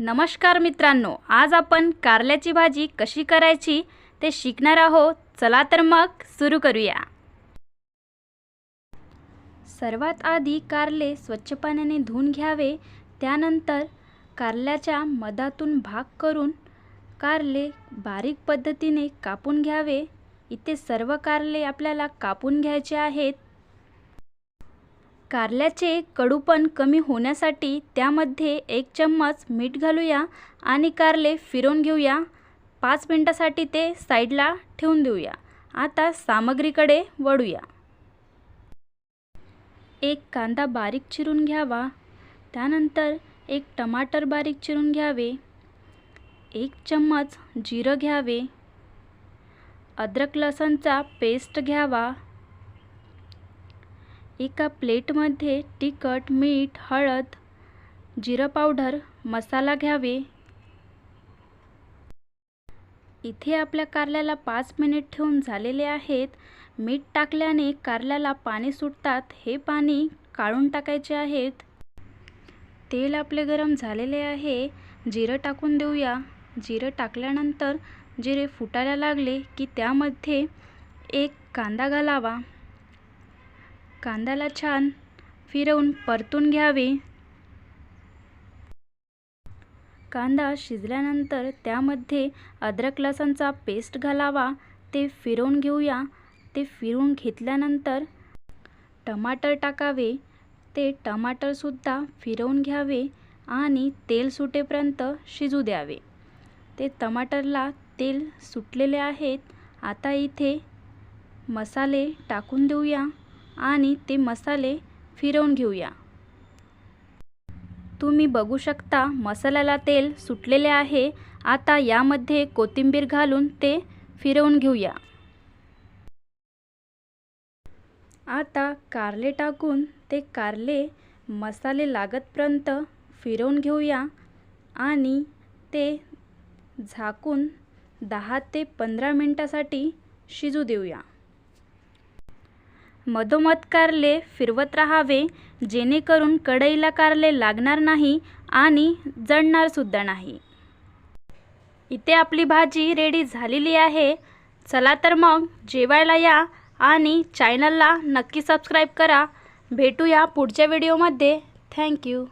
नमस्कार मित्रांनो आज आपण कारल्याची भाजी कशी करायची ते शिकणार आहोत. चला तर मग सुरू करूया. सर्वात आधी कारले स्वच्छ पाण्याने धुवून घ्यावे. त्यानंतर कारल्याच्या मधातून भाग करून कारले बारीक पद्धतीने कापून घ्यावे. इथे सर्व कारले आपल्याला कापून घ्यायचे आहेत. कारल्याचे कडूपण कमी होण्यासाठी त्यामध्ये एक चम्मच मीठ घालूया आणि कारले फिरवून घेऊया. पाच मिनटासाठी ते साईडला ठेवून देऊया. आता सामग्रीकडे वळूया. एक कांदा बारीक चिरून घ्यावा. त्यानंतर एक टमाटर बारीक चिरून घ्यावे. एक चम्मच जिरं घ्यावे. अद्रक लसणचा पेस्ट घ्यावा. एका प्लेटमध्ये तिखट मीठ हळद जिरं पावडर मसाला घ्यावे. इथे आपल्या कारल्याला पाच मिनिट ठेवून झालेले आहेत. मीठ टाकल्याने कारल्याला पाणी सुटतात. हे पाणी काढून टाकायचे आहेत. तेल आपले गरम झालेले आहे. जिरं टाकून देऊया. जिरं टाकल्यानंतर जिरे फुटायला लागले की त्यामध्ये एक कांदा घालावा. कांद्याला छान फिरवून परतून घ्यावे. कांदा शिजल्यानंतर त्यामध्ये अद्रक लसणचा पेस्ट घालावा. ते फिरवून घेऊया. ते फिरवून घेतल्यानंतर टमाटर टाकावे. ते टमाटरसुद्धा फिरवून घ्यावे आणि तेल सुटेपर्यंत शिजू द्यावे. ते टमाटरला तेल सुटलेले आहेत. आता इथे मसाले टाकून देऊया. आणि ते मसाले फिरवून घेऊया. तुम्ही बघू शकता मसाल्याला तेल सुटलेले आहे. आता यामध्ये कोथिंबीर घालून ते फिरवून घेऊया. आता कारले टाकून ते कारले मसाले लागतपर्यंत फिरवून घेऊया आणि ते झाकून दहा ते पंधरा मिनटासाठी शिजू देऊया. मधोमध कारले फिरवत राहावे जेणेकरून कढईला कारले लागणार नाही आणि जळणारसुद्धा नाही. इथे आपली भाजी रेडी झालेली आहे. चला तर मग जेवायला या आणि चॅनलला नक्की सबस्क्राईब करा. भेटूया पुढच्या व्हिडिओमध्ये थँक्यू